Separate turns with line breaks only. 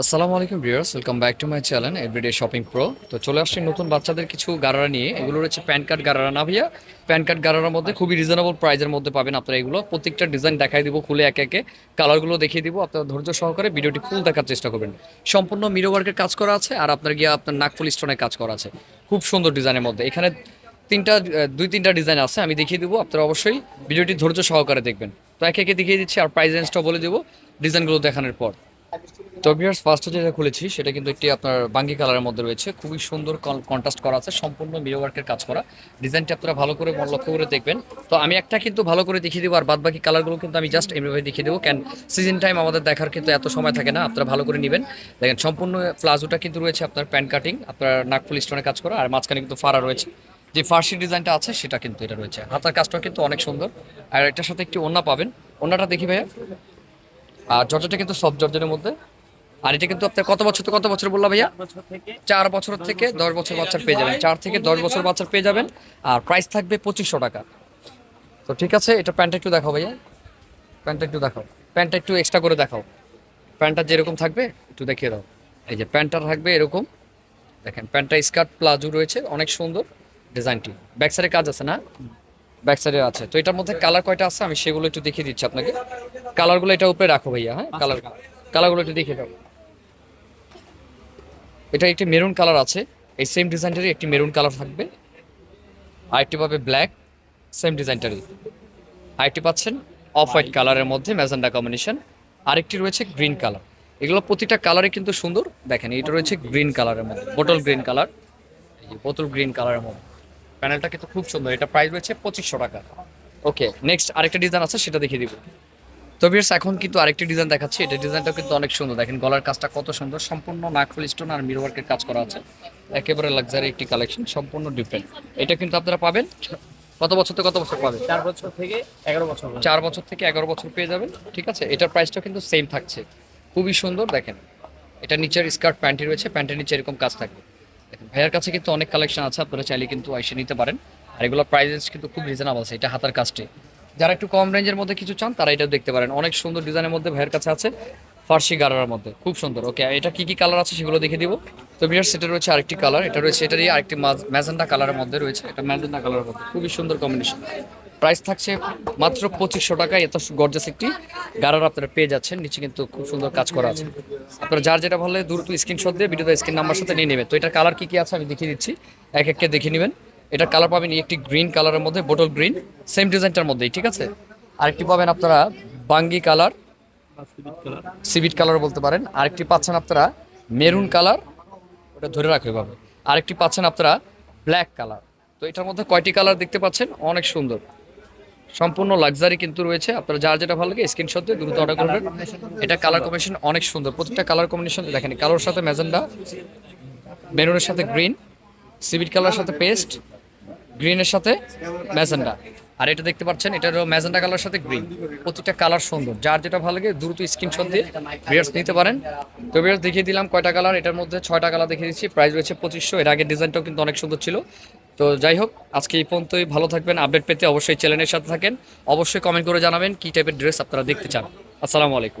আসসালামু আলাইকুম viewers, welcome back to my channel everyday shopping pro. তো চলে আসছি নতুন বাচ্চাদের কিছু গারারা নিয়ে। এগুলো রয়েছে প্যান কার্ড গারারা। না ভাইয়া, প্যান কার্ড গারারার মধ্যে খুবই রিজনেবল প্রাইজের মধ্যে পাবেন আপনারা এগুলো। প্রত্যেকটা ডিজাইন দেখাই দিব খুলে একে একে। কালারগুলো দেখিয়ে দিব, আপনারা ধৈর্য সহকারে ভিডিওটি ফুল দেখার চেষ্টা করবেন। সম্পূর্ণ মিরো ওয়ার্কের কাজ করা আছে আর আপনার গিয়ে আপনার নাকফুল স্টোনের কাজ করা আছে। খুব সুন্দর ডিজাইনের মধ্যে। এখানে তিনটা দুই, তিনটা ডিজাইন আছে, আমি দেখিয়ে দিব। আপনারা অবশ্যই ভিডিওটি ধৈর্য সহকারে দেখবেন। তো একে একে দেখিয়ে দিচ্ছি আর প্রাইস রেঞ্জটাও বলে দেবো। ডিজাইনগুলো দেখানোর পর। তো ভিউয়ার্স ফার্স্টে যেটা খুলেছি, সেটা কিন্তু একটি আপনার বাঙ্গি কালারের মধ্যে রয়েছে। খুবই সুন্দর কন্ট্রাস্ট করা আছে, সম্পূর্ণ মিরো ওয়ার্কের কাজ করা। ডিজাইনটি আপনারা ভালো করে, মন লক্ষ্য করে দেখবেন। তো আমি একটা কিন্তু ভালো করে দেখিয়ে দেবো, আর বাদ বাকি কালারগুলো কিন্তু আমি জাস্ট এমনিভাবে দেখিয়ে দেবো। ক্যান সিজন টাইম আমাদের দেখার কিন্তু এত সময় থাকে না, আপনারা ভালো করে নেবেন। দেখেন, সম্পূর্ণ প্লাজোটা কিন্তু রয়েছে আপনার প্যান্ট কাটিং আপনার নাকফুল স্টোনের কাজ করা, আর মাঝখানে কিন্তু ফাড়া রয়েছে। যে ফার্সি ডিজাইনটা আছে, সেটা কিন্তু এটা রয়েছে। হাতার কাজটা কিন্তু অনেক সুন্দর। আর এটার সাথে একটি ওন্না পাবেন। ওন্নাটা দেখি ভাইয়া। আর জর্জেটা কিন্তু সব জর্জের মধ্যে। আর এটা কিন্তু আপনার কত বছর তো কত বছর বললাম ভাইয়া? চার বছর থেকে। দশ বছর বাচ্চার পেয়ে যাবেন। চার থেকে দশ বছর বাচ্চার পেয়ে যাবেন। আর প্রাইস থাকবে পঁচিশশো টাকা। তো ঠিক আছে এটা প্যান্টটা একটু দেখাও ভাইয়া। প্যান্টটা একটু দেখাও। প্যান্টটা একটু এক্সট্রা করে দেখাও। প্যান্টটা যেরকম থাকবে একটু দেখিয়ে দাও। এই যে প্যান্টটা থাকবে এরকম। দেখেন প্যান্টটা স্কার্ট প্লাজো রয়েছে অনেক সুন্দর ডিজাইনটি। ব্যাক সাইডে কাজ আছে না? ব্যাক সাইডে আছে। তো এটার মধ্যে কালার কয়টা আছে? আমি সেগুলো একটু দেখিয়ে দিচ্ছি আপনাকে। কালারগুলো এটা উপরে রাখো ভাইয়া হ্যাঁ? কালার কালারগুলো একটু দেখিয়ে দাও। এটা একটি মেরুন কালার আছে। এই সেম ডিজাইনটারই একটি মেরুন কালার থাকবে। আরেকটি পাবে ব্ল্যাক সেম ডিজাইনটারই আরেকটি পাচ্ছেন অফ হোয়াইট কালারের মধ্যে ম্যাজেন্ডা কম্বিনেশন আরেকটি রয়েছে গ্রিন কালার এগুলো প্রতিটা কালারে কিন্তু সুন্দর। দেখেন, এটা রয়েছে গ্রিন কালারের মধ্যে বোটল গ্রিন কালার বোতল গ্রিন কালারের মধ্যে। প্যানেলটা কিন্তু খুব সুন্দর। এটা প্রাইস রয়েছে পঁচিশশো টাকা। ওকে নেক্সট আরেকটা ডিজাইন আছে সেটা দেখিয়ে দিব। তো ভিউয়ার্স এখন কিন্তু আরেকটি ডিজাইন দেখাচ্ছি। এটা ডিজাইনটা কিন্তু অনেক সুন্দর। দেখেন গলার কাজটা কত সুন্দর। সম্পূর্ণ নাকফুল স্টোন আর মিরো ওয়ার্কের কাজ করা আছে। একেবারে লাক্সারি একটি কালেকশন সম্পূর্ণ ডিফারেন্ট এটা কিন্তু আপনারা পাবেন কত বছর থেকে কত বছর পাবেন?
চার বছর থেকে এগারো বছর
চার বছর থেকে এগারো বছর পেয়ে যাবেন ঠিক আছে? এটার প্রাইসটা কিন্তু সেম থাকছে। খুবই সুন্দর দেখেন। এটা নিচের স্কার্ট প্যান্টই রয়েছে প্যান্টের নিচে এরকম কাজ থাকবে। দেখেন, ভাইয়ার কাছে কিন্তু অনেক কালেকশন আছে, আপনারা চাইলে কিন্তু এসে নিতে পারেন। আর এগুলো প্রাইসেস কিন্তু খুব রিজনেবল আছে, এটা হাতার কাজটি। যারা একটু কম রেঞ্জের মধ্যে কিছু চান, তারা এটাও দেখতে পারেন। অনেক সুন্দর ডিজাইনের মধ্যে ভাইয়ের কাছে আছে, ফার্সি গারার মধ্যে, খুব সুন্দর। ওকে এটা কি কি কালার আছে সেগুলো দেখে দিব। তো বিয়ার সেটা রয়েছে আরেকটি কালার এটা রয়েছে এটারই আরেকটি ম্যাজেন্ডা কালারের মধ্যে রয়েছে, এটা ম্যাজেন্ডা কালারের মধ্যে, খুবই সুন্দর কম্বিনেশন প্রাইস থাকছে মাত্র পঁচিশশো টাকায়। এত গর্জাস একটি গারার আপনারা পেয়ে যাচ্ছেন। নিচে কিন্তু খুব সুন্দর কাজ করা আছে। আপনারা যার যেটা ভালো দ্রুত স্ক্রিনশট দিয়ে ভিডিওতে স্ক্রিন নাম্বার সাথে নিয়ে নেবেন। তো এটার কালার কি কি আছে আমি দেখিয়ে দিচ্ছি। এক এককে দেখে নেবেন। এটার কালার পাবেন একটি গ্রিন কালারের মধ্যে বোটল গ্রিন সেম ডিজাইনটার মধ্যেই, ঠিক আছে? আরেকটি পাবেন আপনারা বাঙ্গি
কালার
সিভিট কালার বলতে পারেন। আরেকটি পাচ্ছেন আপনারা মেরুন কালার ওটা ধরে রাখো এভাবে। আরেকটি পাচ্ছেন আপনারা ব্ল্যাক কালার তো এটার মধ্যে কয়টি কালার দেখতে পাচ্ছেন? অনেক সুন্দর। সম্পূর্ণ লাক্সারি কিন্তু রয়েছে। আপনারা যার যেটা ভালো লাগে স্ক্রিনশট দিয়ে দ্রুত অর্ডার করবেন। এটা কালার কম্বিনেশন অনেক সুন্দর। প্রত্যেকটা কালার কম্বিনেশন দেখেন কালোর সাথে ম্যাজেন্ডা মেরুনের সাথে গ্রিন সিভিট কালার সাথে পেস্ট গ্রিনের সাথে ম্যাজেন্ডা। আর এটা দেখতে পাচ্ছেন এটা হলো ম্যাজেন্ডা কালার সাথে গ্রিন প্রতিটা কালার সুন্দর। যার যেটা ভালো লাগে দ্রুত স্ক্রিনশট দিয়ে বিয়ার্স নিতে পারেন। তো বিয়ার্স দেখিয়ে দিলাম কয়টা কালার এটার মধ্যে ছয়টা কালার দেখিয়ে দিচ্ছি। প্রাইস রয়েছে পঁচিশশো। এর আগের ডিজাইনটাও কিন্তু অনেক সুন্দর ছিল। তো যাই হোক, আজকে এই পর্যন্তই। ভালো থাকবেন আপডেট পেতে অবশ্যই চ্যানেলের সাথে থাকেন। অবশ্যই কমেন্ট করে জানাবেন কী টাইপের ড্রেস আপনারা দেখতে চান। আসসালামু আলাইকুম।